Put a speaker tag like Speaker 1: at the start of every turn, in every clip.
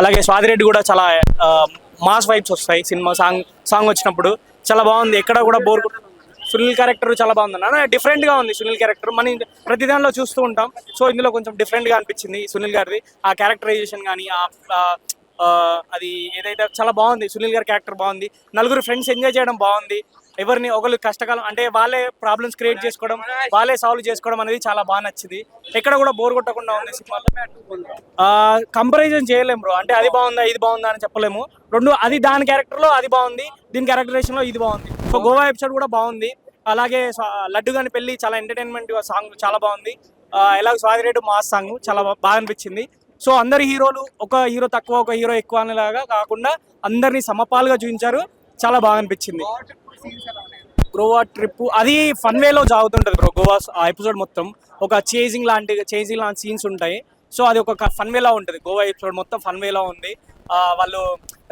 Speaker 1: అలాగే స్వాతిరెడ్డి కూడా చాలా మాస్ వైబ్స్ వస్తాయి సినిమా సాంగ్ సాంగ్ వచ్చినప్పుడు. చాలా బాగుంది. ఎక్కడ కూడా బోర్ సునీల్ క్యారెక్టర్ చాలా బాగుంది. అన్న డిఫరెంట్గా ఉంది సునీల్ క్యారెక్టర్. మనం ప్రతి దానిలో చూస్తూ ఉంటాం. సో ఇందులో కొంచెం డిఫరెంట్గా అనిపించింది సునీల్ గారిది. ఆ క్యారెక్టరైజేషన్ కానీ ఆ, అది ఏదైతే చాలా బాగుంది. సునీల్ గారి క్యారెక్టర్ బాగుంది. నలుగురు ఫ్రెండ్స్ ఎంజాయ్ చేయడం బాగుంది. ఎవరిని ఒకళ్ళు కష్టకాలం అంటే వాళ్ళే ప్రాబ్లమ్స్ క్రియేట్ చేసుకోవడం వాళ్ళే సాల్వ్ చేసుకోవడం అనేది చాలా బాగా నచ్చింది. ఎక్కడ కూడా బోర్ కొట్టకుండా ఉంది సినిమాలో కంపారిజన్ చేయలేము బ్రో అంటే అది బాగుందా ఇది బాగుందా అని చెప్పలేము. రెండు అది దాని క్యారెక్టర్లో అది బాగుంది దీని క్యారెక్టరేషన్లో ఇది బాగుంది. సో గోవా ఎపిసోడ్ కూడా బాగుంది. అలాగే లడ్డు గాని పెళ్ళి చాలా ఎంటర్టైన్మెంట్ సాంగ్ చాలా బాగుంది. ఎలాగ స్వాతి రేటు మాస్ సాంగ్ చాలా బాగా అనిపించింది. సో అందరి హీరోలు ఒక హీరో తక్కువ ఒక హీరో ఎక్కువ అనేలాగా కాకుండా అందరినీ సమపాలుగా చూపించారు. చాలా బాగా అనిపించింది. గోవా ట్రిప్ అది ఫన్ వేలో జాగుతుంటుంది బ్రో గోవా ఆ ఎపిసోడ్ మొత్తం ఒక చేజింగ్ లాంటి చేజింగ్ లాంటి సీన్స్ ఉంటాయి. సో అది ఒక ఫన్ వేలా ఉంటుంది. గోవా ఎపిసోడ్ మొత్తం ఫన్ వేలా ఉంది. వాళ్ళు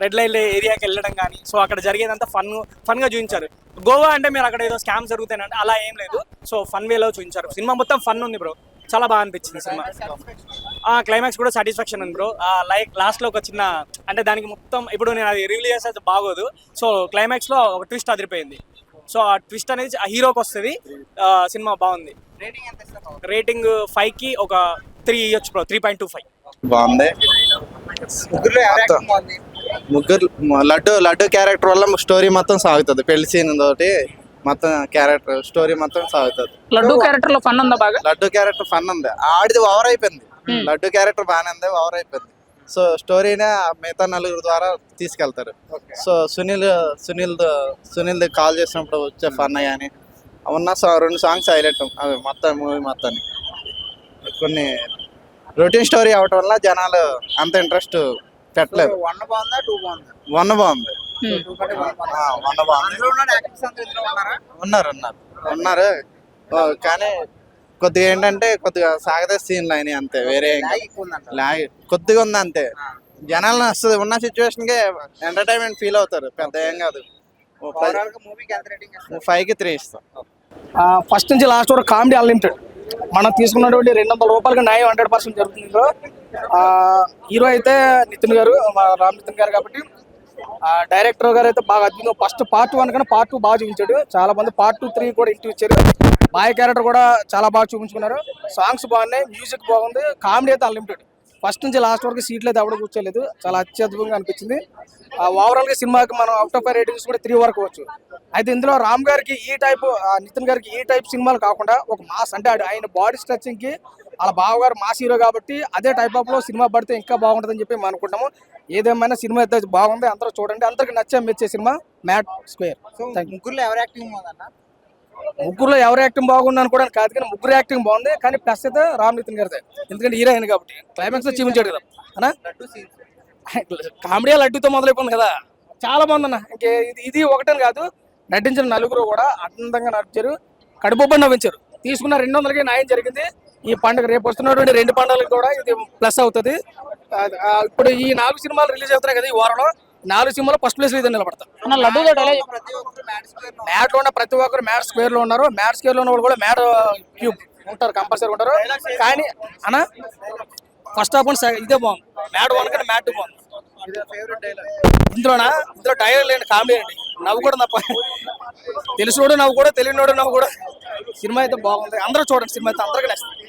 Speaker 1: రెడ్ లైన్ ఏరియాకి వెళ్ళడం కానీ సో అక్కడ జరిగేదంతా ఫన్ ఫన్గా చూపించారు. గోవా అంటే మీరు అక్కడ ఏదో స్కామ్ జరుగుతాయంటే అలా ఏం లేదు. సో ఫన్ వేలో చూపించారు. సినిమా మొత్తం ఫన్ ఉంది బ్రో చాలా బాగా అనిపించింది సినిమా క్లైమాక్స్ కూడా సాటిస్ఫాక్షన్ ఉంది బ్రో లైక్ లాస్ట్లో ఒక చిన్న అంటే దానికి మొత్తం ఇప్పుడు నేను అది రివీల్ చేస్తే బాగోదు. సో క్లైమాక్స్లో ఒక ట్విస్ట్ అదిరిపోయింది. సో ఆ ట్విస్ట్ అనేది ఆ హీరోకి వస్తుంది. ఆ, సినిమా బాగుంది. రేటింగ్ ఫైవ్కి ఒక త్రీ ఇవ్వచ్చు bro three point two five
Speaker 2: బాగుంది. ముగ్గురు లడ్డు లడ్డు క్యారెక్టర్ వల్ల స్టోరీ మొత్తం సాగుతుంది. పెళ్ళి సీన్ తోటి మొత్తం క్యారెక్టర్ స్టోరీ మొత్తం సాగుతుంది.
Speaker 3: లడ్డు క్యారెక్టర్లో ఫన్ ఉందా బాగా?
Speaker 2: లడ్డు క్యారెక్టర్ ఫన్ ఉంది. ఆడిది ఓవర్ అయిపోయింది. లడ్డు క్యారెక్టర్ బాగానే ఉంది ఓవర్ అయిపోయింది. సో స్టోరీనే మిగతా నలుగురు ద్వారా తీసుకెళ్తారు. సో సునీల్ సునీల్ సునీల్ కాల్ చేసినప్పుడు వచ్చే ఫన్ కానీ ఉన్న సా- రెండు సాంగ్స్ హైలైట్ అవి మొత్తం మూవీ మొత్తాన్ని. కొన్ని రొటీన్ స్టోరీ అవటం వల్ల జనాలు అంత ఇంట్రెస్ట్ పెట్టలేదు.
Speaker 4: వన్ బాగుందా టూ బాగుందా?
Speaker 2: వన్ బాగుంది. వన్ బాగుంది?
Speaker 4: అందులో ఉన్న యాక్టర్స్ అంతా ఇందులో ఉన్నారా?
Speaker 2: ఉన్నారు ఉన్నారు. కానీ కొద్దిగా ఏంటంటే కొద్దిగా సాగదే సీన్లు అయినాయి అంతే వేరే ఏం
Speaker 4: లాగ్
Speaker 2: కొద్దిగా ఉంది అంతే. జనాలను వస్తుంది ఉన్న సిచ్యువేషన్కి ఎంటర్టైన్మెంట్ ఫీల్ అవుతారు పెద్ద ఏం కాదు. ఫైవ్కి త్రీ ఇస్తాం.
Speaker 5: ఫస్ట్ నుంచి లాస్ట్ వరకు కామెడీ అన్లిమిటెడ్ మనం తీసుకున్నటువంటి రెండు వందల రూపాయలకి న్యాయం హండ్రెడ్ పర్సెంట్ జరుగుతుంది ఇందులో. ఆ, హీరో అయితే నితిన్ గారు మా రామ్ నితిన్ గారు కాబట్టి ఆ, డైరెక్టర్ గారు అయితే బాగా అద్భుతం ఫస్ట్ పార్ట్ వన్ కన్నా పార్ట్ టూ బాగా చూపించాడు. చాలా మంది పార్ట్ టూ త్రీ కూడా ఇంటి ఇచ్చారు బాయ్ క్యారెక్టర్ కూడా చాలా బాగా చూపించుకున్నారు. సాంగ్స్ బాగున్నాయి మ్యూజిక్ బాగుంది కామెడీ అయితే అన్లిమిటెడ్ ఫస్ట్ నుంచి లాస్ట్ వరకు సీట్లు అయితే ఎవడ కూర్చోలేదు. చాలా అత్యద్భుతంగా అనిపించింది. ఓవరాల్గా సినిమాకి మనం అవుట్ ఆఫ్ రేటింగ్స్ కూడా త్రీ వరకు వచ్చు. అయితే ఇందులో రామ్ గారికి ఈ టైప్ నితిన్ గారికి ఈ టైప్ సినిమాలు కాకుండా ఒక మాస్ అంటే ఆయన బాడీ స్ట్రక్చింగ్కి వాళ్ళ బావగారు మాస్ హీరో కాబట్టి అదే టైప్ ఆఫ్లో సినిమా పడితే ఇంకా బాగుంటుందని చెప్పి మేము అనుకుంటాము ఏదేమైనా సినిమా అయితే బాగుంది అందరూ చూడండి. అందరికి నచ్చే మెచ్చే సినిమా మ్యాట్ స్క్వేర్.
Speaker 4: ముగ్గురులో ఎవరు యాక్టింగ్ బాగుందన్న?
Speaker 5: ముగ్గురులో ఎవరు యాక్టింగ్ బాగుంది అనుకోవడానికి కాదు కానీ ముగ్గురు యాక్టింగ్ బాగుంది. కానీ ప్లస్ అయితే రామ్ నితిన్ గారిదే. ఎందుకంటే హీరోయిన్ కాబట్టి. క్లైమాక్స్లో చూపించాడు కదా. అనా కామెడీ లడ్డుతో మొదలైపోయింది కదా. చాలా బాగుంది అన్న. ఇంకే ఇది ఇది ఒకటని కాదు. నటించిన నలుగురు కూడా అందంగా నటించారు. కడుపు నవ్వించారు. తీసుకున్న రెండు వందలకి న్యాయం జరిగింది. ఈ పండుగ రేపు వస్తున్నటువంటి రెండు పండుగలకు కూడా ఇది ప్లస్ అవుతుంది. ఇప్పుడు ఈ నాలుగు సినిమాలు రిలీజ్ అవుతున్నాయి కదా ఈ వారంలో. నాలుగు సినిమాలు ఫస్ట్ ప్లేస్లో ఇదే నిలబడతాం
Speaker 3: అన్న లడ్డూతో డైలాగ్
Speaker 4: ప్రతి ఒక్కరు మ్యాట్ స్క్వేర్
Speaker 5: మ్యాట్లో ఉన్న ప్రతి ఒక్కరు మ్యాట్ స్క్వేర్లో ఉన్నారు. మ్యాట్ స్క్వేర్లో ఉన్న వాళ్ళు కూడా మ్యాట్ క్యూబ్ ఉంటారు కంపల్సరీ ఉంటారు. కానీ అన్న ఫస్ట్ ఆఫ్ ఆల్ ఇదే బాగుంది మ్యాట్ వన్ కంటే మ్యాట్ టూ బాగుంది ఇందులోనా? ఇందులో డైలాగ్ లేండి కామెడీ అండి నవ్వు కూడా తప్ప తెలిసినోడు నవ్వు కూడా తెలియనోడు నవ్వు కూడా. సినిమా అయితే బాగుంది. అందరూ చూడండి సినిమా అయితే అందరికీ నచ్చింది